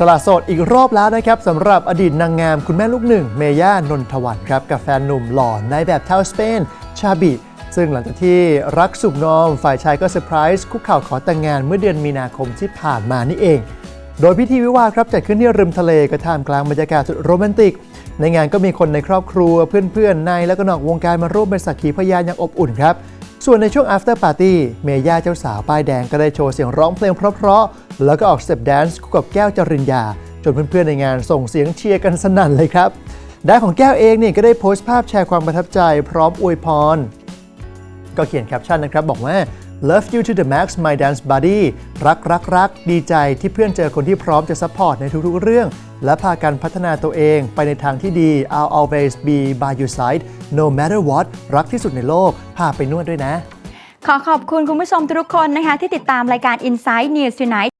สละโสดอีกรอบแล้วนะครับสำหรับอดีตนางงามคุณแม่ลูกหนึ่ง เมย่านนทวันครับกับแฟนหนุ่มหล่อในแบบชาวสเปน ชาบิ ซึ่งหลังจากที่รักสุขงอม ฝ่ายชายก็เซอร์ไพรส์คุกเข่าขอแต่งงานเมื่อเดือนมีนาคมที่ผ่านมานี่เอง โดยพิธีวิวาครับจัดขึ้นที่ริมทะเลกระท่ามกลางบรรยากาศสุดโรแมนติก ในงานก็มีคนในครอบครัวเพื่อนๆในและก็นอกวงการมาร่วมเป็นสักขีพยานอย่างอบอุ่นครับ ส่วนในช่วง after party เมย่าเจ้าสาวป้ายแดงก็ได้โชว์เสียงร้องเพลงเพราะๆ แล้วก็ออกสเต็ปแดนซ์คู่กับแก้วจริญญา จนเพื่อนๆในงานส่งเสียงเชียร์กันสนั่นเลยครับ ด้านของแก้วเองเนี่ยก็ได้โพสต์ภาพแชร์ความประทับใจพร้อมอวยพร ก็เขียนแคปชั่นนะครับบอกว่า love you to the max my dance buddy รักรักรักดีใจที่เพื่อนเจอคนที่พร้อมจะซัพพอร์ตในทุกๆเรื่อง และพากันพัฒนาตัวเองไปในทางที่ดี I'll always be by your side no matter what รักที่สุดในโลก พาไปนวดด้วยนะ ขอขอบคุณคุณผู้ชมทุกคนนะคะ ที่ติดตามรายการ Inside News Tonight